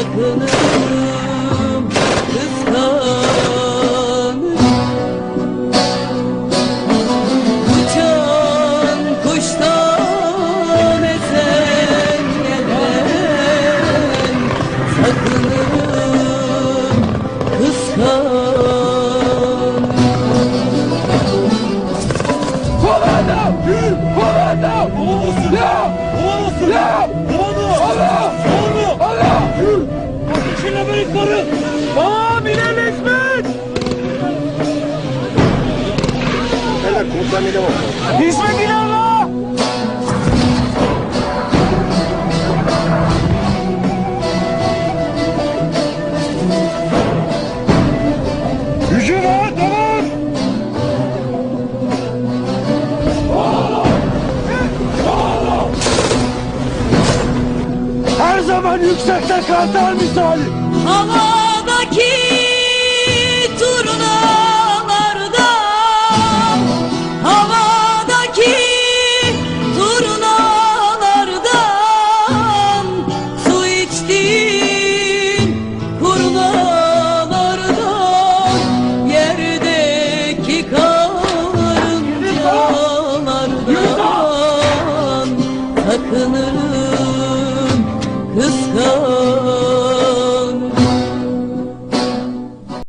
sakınırım kıskanırım Uçan kuştan esen gelen sakınırım kıskanırım Kolada! Kolada! Oğlu silah! Oğlu silah! Oğlu! Allah! Ateşin Amerikları. Tamam ilerle İsmet. İsmet zaman yüksekte kartal misali. Havadaki